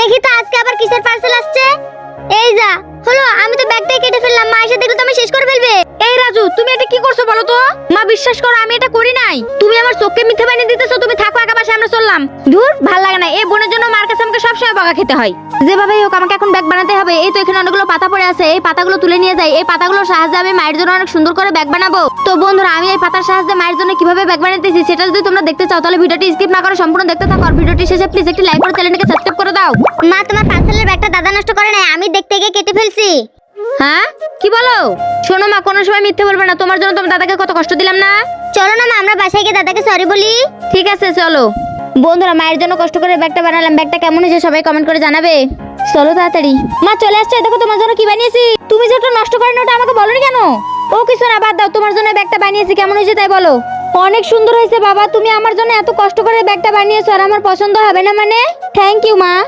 দেখি তো আজকে আবার কিসের পার্সেল আসছে? এই যা হলো আমি তো ব্যাগটা কেটে ফেললাম মা এসে দেখলে তো আমি শেষ করে ফেলবে। এই রাজু তুমি এটা কি করছ বলো তো? মা বিশ্বাস করো আমি এটা করি নাই। তুমি আমার চোখকে মিথ্যে বানিয়ে দিতেছো তুমি থাকো একা পাশে আমরা চললাম। ধুর ভালো লাগে না এই বোনের জন্য মার সবসময় বকা খেতে হয়। যেভাবেই হোক আমাকে এখন ব্যাগ বানাতে হবে। এই তো এখানে অনেকগুলো পাতা পড়ে আছে। এই পাতাগুলো তুলে নিয়ে যাই। এই পাতাগুলোর সাহায্যে আমি মায়ের জন্য অনেক সুন্দর করে ব্যাগ বানাবো। তো বন্ধুরা আমি এই পাতার সাহায্যে মায়ের জন্য কীভাবে ব্যাগ বানাতেছি সেটা যদি তোমরা দেখতে চাও তাহলে ভিডিওটি স্কিপ না করে সম্পূর্ণ দেখতে থাকো। আর ভিডিওটি শেষে প্লিজ একটি লাইক করে চ্যানেলটাকে সাবস্ক্রাইব করে দাও। মা তোমার পার্সেলের ব্যাগটা দাদা নষ্ট করে নাই। আমি দেখতে গিয়ে কেটে ফেলছি। হ্যাঁ? কি বলো? শোনো মা কোনো সময় মিথ্যে বলবে না। তোমার জন্য তোমার দাদাকে কত কষ্ট দিলাম না। চলো না মা আমরা বাসায় গিয়ে দাদাকে সরি বলি। ঠিক আছে চলো। বন্ধুরা, মায়ের জন্য কষ্ট করে ব্যাগটা বানালাম। ব্যাগটা কেমন হয়েছে সবাই কমেন্ট করে জানাবে। চলো তাড়াতাড়ি। মা, চলে আসছে। দেখো তোমার জন্য কি বানিয়েছি। তুমি যে ওটা নষ্ট করে ওটা আমাকে বলনি কেন? ও, কিছু না, বাদ দাও। তোমার জন্য ব্যাগটা বানিয়েছি। কেমন হয়েছে তাই বলো। অনেক সুন্দর হয়েছে বাবা। তুমি আমার জন্য এত কষ্ট করে ব্যাগটা বানিয়েছো, আর আমার পছন্দ হবে না মানে? থ্যাংক ইউ মা।